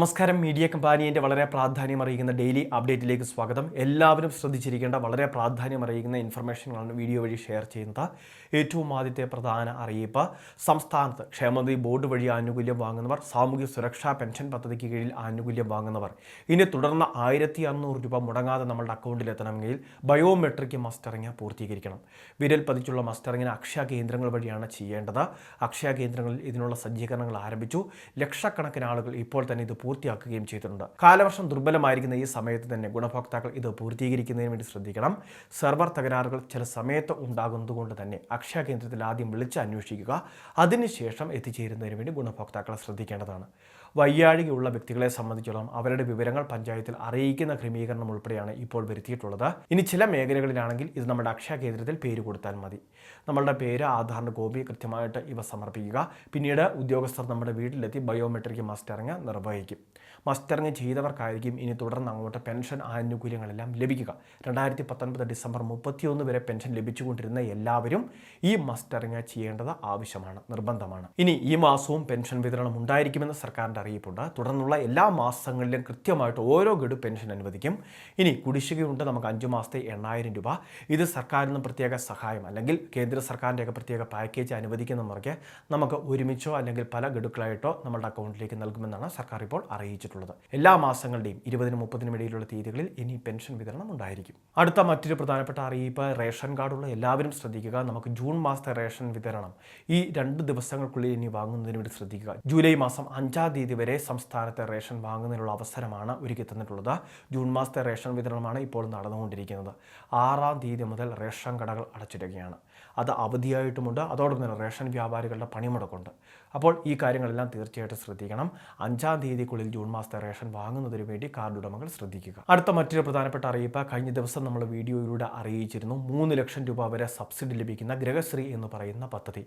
നമസ്കാരം. മീഡിയ കമ്പാനിയന്റെ വളരെ പ്രാധാന്യം അറിയിക്കുന്ന ഡെയിലി അപ്ഡേറ്റിലേക്ക് സ്വാഗതം. എല്ലാവരും ശ്രദ്ധിച്ചിരിക്കേണ്ട വളരെ പ്രാധാന്യം അറിയിക്കുന്ന ഇൻഫർമേഷനുകളാണ് വീഡിയോ വഴി ഷെയർ ചെയ്യുന്നത്. ഏറ്റവും ആദ്യത്തെ പ്രധാന അറിയിപ്പ് സംസ്ഥാനത്ത് ക്ഷേമനിധി ബോർഡ് വഴി ആനുകൂല്യം വാങ്ങുന്നവർ സാമൂഹ്യ സുരക്ഷാ പെൻഷൻ പദ്ധതിക്ക് കീഴിൽ ആനുകൂല്യം വാങ്ങുന്നവർ. ഇനി തുടർന്ന് ആയിരത്തി അറുന്നൂറ് രൂപ മുടങ്ങാതെ നമ്മളുടെ അക്കൗണ്ടിൽ എത്തണമെങ്കിൽ ബയോമെട്രിക് മസ്റ്ററിങ് പൂർത്തീകരിക്കണം. വിരൽ പതിച്ചുള്ള മസ്റ്ററിങ്ങിന് അക്ഷയ കേന്ദ്രങ്ങൾ വഴിയാണ് ചെയ്യേണ്ടത്. അക്ഷയ കേന്ദ്രങ്ങളിൽ ഇതിനുള്ള സജ്ജീകരണങ്ങൾ ആരംഭിച്ചു. ലക്ഷക്കണക്കിന് ആളുകൾ ഇപ്പോൾ തന്നെ ഇത് പൂർത്തിയാക്കുകയും ചെയ്തിട്ടുണ്ട്. കാലവർഷം ദുർബലമായിരിക്കുന്ന ഈ സമയത്ത് തന്നെ ഗുണഭോക്താക്കൾ ഇത് പൂർത്തീകരിക്കുന്നതിന് വേണ്ടി ശ്രദ്ധിക്കണം. സെർവർ തകരാറുകൾ ചില സമയത്ത് ഉണ്ടാകുന്നതുകൊണ്ട് തന്നെ അക്ഷയ കേന്ദ്രത്തിൽ ആദ്യം വിളിച്ച് അന്വേഷിക്കുക. അതിനുശേഷം എത്തിച്ചേരുന്നതിന് വേണ്ടി ഗുണഭോക്താക്കളെ ശ്രദ്ധിക്കേണ്ടതാണ്. വയ്യാഴികയുള്ള വ്യക്തികളെ സംബന്ധിച്ചിടത്തോളം അവരുടെ വിവരങ്ങൾ പഞ്ചായത്തിൽ അറിയിക്കുന്ന ക്രമീകരണം ഉൾപ്പെടെയാണ് ഇപ്പോൾ വരുത്തിയിട്ടുള്ളത്. ഇനി ചില മേഖലകളിലാണെങ്കിൽ ഇത് നമ്മുടെ അക്ഷയ കേന്ദ്രത്തിൽ പേര് കൊടുത്താൽ മതി. നമ്മളുടെ പേര് ആധാറിന്റെ കോപ്പി കൃത്യമായിട്ട് ഇവ സമർപ്പിക്കുക. പിന്നീട് ഉദ്യോഗസ്ഥർ നമ്മുടെ വീട്ടിലെത്തി ബയോമെട്രിക് മസ്റ്ററിങ് നിർവഹിക്കും. മസ്റ്ററിങ് ചെയ്തവർക്കായിരിക്കും ഇനി തുടർന്ന് അങ്ങോട്ട് പെൻഷൻ ആനുകൂല്യങ്ങളെല്ലാം ലഭിക്കുക. രണ്ടായിരത്തി പത്തൊൻപത് ഡിസംബർ മുപ്പത്തിയൊന്ന് വരെ പെൻഷൻ ലഭിച്ചുകൊണ്ടിരുന്ന എല്ലാവരും ഈ മസ്റ്ററിങ് ചെയ്യേണ്ടത് ആവശ്യമാണ് നിർബന്ധമാണ്. ഇനി ഈ മാസവും പെൻഷൻ വിതരണം ഉണ്ടായിരിക്കുമെന്ന് സർക്കാരിന്റെ അറിയിപ്പുണ്ട്. തുടർന്നുള്ള എല്ലാ മാസങ്ങളിലും കൃത്യമായിട്ട് ഓരോ ഗഡു പെൻഷൻ അനുവദിക്കും. ഇനി കുടിശ്ശികയുണ്ട് നമുക്ക് അഞ്ച് മാസത്തെ എണ്ണായിരം രൂപ. ഇത് സർക്കാരിൽ നിന്ന് പ്രത്യേക സഹായം അല്ലെങ്കിൽ കേന്ദ്ര സർക്കാരിന്റെയൊക്കെ പ്രത്യേക പാക്കേജ് അനുവദിക്കുന്ന മുറയ്ക്ക് നമുക്ക് ഒരുമിച്ചോ അല്ലെങ്കിൽ പല ഗഡുക്കളായിട്ടോ നമ്മുടെ അക്കൗണ്ടിലേക്ക് നൽകുമെന്നാണ് സർക്കാർ ഇപ്പോൾ അറിയിച്ചിട്ടുള്ളത്. എല്ലാ മാസങ്ങളുടെയും ഇരുപതിനും മുപ്പതിനും ഇടയിലുള്ള തീയതികളിൽ ഇനി പെൻഷൻ വിതരണം ഉണ്ടായിരിക്കും. അടുത്ത മറ്റൊരു പ്രധാനപ്പെട്ട അറിയിപ്പ് റേഷൻ കാർഡുള്ള എല്ലാവരും ശ്രദ്ധിക്കുക. നമുക്ക് ജൂൺ മാസത്തെ റേഷൻ വിതരണം ഈ രണ്ട് ദിവസങ്ങൾക്കുള്ളിൽ ഇനി വാങ്ങുന്നതിന് വേണ്ടി ശ്രദ്ധിക്കുക. ജൂലൈ മാസം അഞ്ചാം തീയതി വരെ സംസ്ഥാനത്തെ റേഷൻ വാങ്ങുന്നതിനുള്ള അവസരമാണ് ഒരുക്കി തന്നിട്ടുള്ളത്. ജൂൺ മാസത്തെ റേഷൻ വിതരണമാണ് ഇപ്പോൾ നടന്നുകൊണ്ടിരിക്കുന്നത്. ആറാം തീയതി മുതൽ റേഷൻ കടകൾ അടച്ചിടുകയാണ്. അത് അവധിയായിട്ടുമുണ്ട്. അതോടൊപ്പം തന്നെ റേഷൻ വ്യാപാരികളുടെ പണിമുടക്കുണ്ട്. അപ്പോൾ ഈ കാര്യങ്ങളെല്ലാം തീർച്ചയായിട്ടും ശ്രദ്ധിക്കണം. അഞ്ചാം തീയതിക്കുള്ളിൽ ജൂൺ മാസത്തെ റേഷൻ വാങ്ങുന്നതിന് വേണ്ടി കാർഡ് ഉടമകൾ ശ്രദ്ധിക്കുക. അടുത്ത മറ്റൊരു പ്രധാനപ്പെട്ട അറിയിപ്പ് കഴിഞ്ഞ ദിവസം നമ്മൾ വീഡിയോയിലൂടെ അറിയിച്ചിരുന്നു. മൂന്ന് ലക്ഷം രൂപ വരെ സബ്സിഡി ലഭിക്കുന്ന ഗ്രഹശ്രീ എന്ന് പറയുന്ന പദ്ധതി.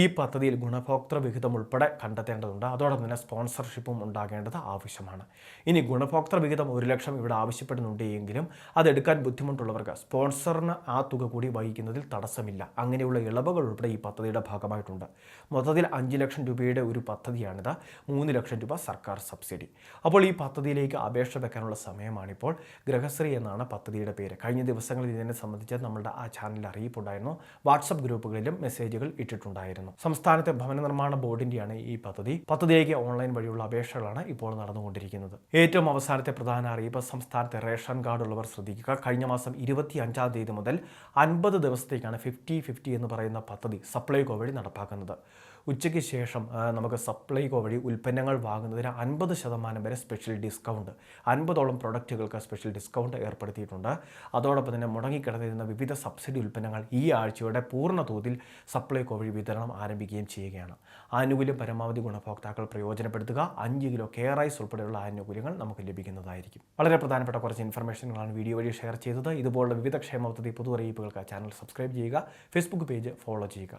ഈ പദ്ധതിയിൽ ഗുണഭോക്തൃ വിഹിതം ഉൾപ്പെടെ കണ്ടെത്തേണ്ടതുണ്ട്. അതോടൊപ്പം തന്നെ സ്പോൺസർഷിപ്പും ഉണ്ടാകേണ്ടത് ആവശ്യമാണ്. ഇനി ഗുണഭോക്തൃ വിഹിതം ഒരു ലക്ഷം ഇവിടെ ആവശ്യപ്പെടുന്നുണ്ട് എങ്കിലും അതെടുക്കാൻ ബുദ്ധിമുട്ടുള്ളവർക്ക് സ്പോൺസറിന് ആ തുക കൂടി വഹിക്കുന്നതിൽ തടസ്സമില്ല. അങ്ങനെയുള്ള ഇളവുകൾ ഉൾപ്പെടെ ഈ പദ്ധതിയുടെ ഭാഗമായിട്ടുണ്ട്. മൊത്തത്തിൽ അഞ്ച് ലക്ഷം രൂപയുടെ ഒരു പദ്ധതിയാണിത്. മൂന്ന് ലക്ഷം രൂപ സർക്കാർ സബ്സിഡി അപ്പോൾ ഈ പദ്ധതിയിലേക്ക് അപേക്ഷ വെക്കാനുള്ള സമയമാണിപ്പോൾ. ഗ്രഹശ്രീ എന്നാണ് പദ്ധതിയുടെ പേര്. കഴിഞ്ഞ ദിവസങ്ങളിൽ ഇതിനെ സംബന്ധിച്ച് നമ്മുടെ ആ ചാനലിൽ അറിയിപ്പുണ്ടായിരുന്നു. വാട്സപ്പ് ഗ്രൂപ്പുകളിലും മെസ്സേജുകൾ ഇട്ടിട്ടുണ്ടായിരുന്നു. സംസ്ഥാനത്തെ ഭവന നിർമ്മാണ ബോർഡിന്റെയാണ് ഈ പദ്ധതി. പദ്ധതിയിലേക്ക് ഓൺലൈൻ വഴിയുള്ള അപേക്ഷകളാണ് ഇപ്പോൾ നടന്നുകൊണ്ടിരിക്കുന്നത്. ഏറ്റവും അവസാനത്തെ പ്രധാന അറിയിപ്പ് സംസ്ഥാനത്തെ റേഷൻ കാർഡ് ഉള്ളവർ ശ്രദ്ധിക്കുക. കഴിഞ്ഞ മാസം ഇരുപത്തി അഞ്ചാം തീയതി മുതൽ അൻപത് ദിവസത്തേക്കാണ് ഫിഫ്റ്റി ഫിഫ്റ്റി എന്ന് പറയുന്ന പദ്ധതി സപ്ലൈകോ വഴി നടപ്പാക്കുന്നത്. ഉച്ചയ്ക്ക് ശേഷം നമുക്ക് സപ്ലൈകോ വഴി ഉൽപ്പന്നങ്ങൾ വാങ്ങുന്നതിന് അൻപത് ശതമാനം വരെ സ്പെഷ്യൽ ഡിസ്കൗണ്ട് അൻപതോളം പ്രൊഡക്റ്റുകൾക്ക് സ്പെഷ്യൽ ഡിസ്കൗണ്ട് ഏർപ്പെടുത്തിയിട്ടുണ്ട്. അതോടൊപ്പം തന്നെ മുടങ്ങിക്കിടന്നിരുന്ന വിവിധ സബ്സിഡി ഉൽപ്പന്നങ്ങൾ ഈ ആഴ്ചയുടെ പൂർണ തോതിൽ സപ്ലൈകോ വഴി വിതരണം ആരംഭിക്കുകയും ചെയ്യുകയാണ്. ആനുകൂല്യം പരമാവധി ഗുണഭോക്താക്കൾ പ്രയോജനപ്പെടുത്തുക. അഞ്ച് കിലോ കെയർ ഐസ് ഉൾപ്പെടെയുള്ള ആനുകൂല്യങ്ങൾ നമുക്ക് ലഭിക്കുന്നതായിരിക്കും. വളരെ പ്രധാനപ്പെട്ട കുറച്ച് ഇൻഫർമേഷനുകളാണ് വീഡിയോ വഴി ഷെയർ ചെയ്തത്. ഇതുപോലുള്ള വിവിധ ക്ഷേമ പദ്ധതി പൊതു അറിയിപ്പുകൾക്ക് ചാനൽ സബ്സ്ക്രൈബ് ചെയ്യുക. ഫേസ്ബുക്ക് പേജ് ഫോളോ ചെയ്യുക.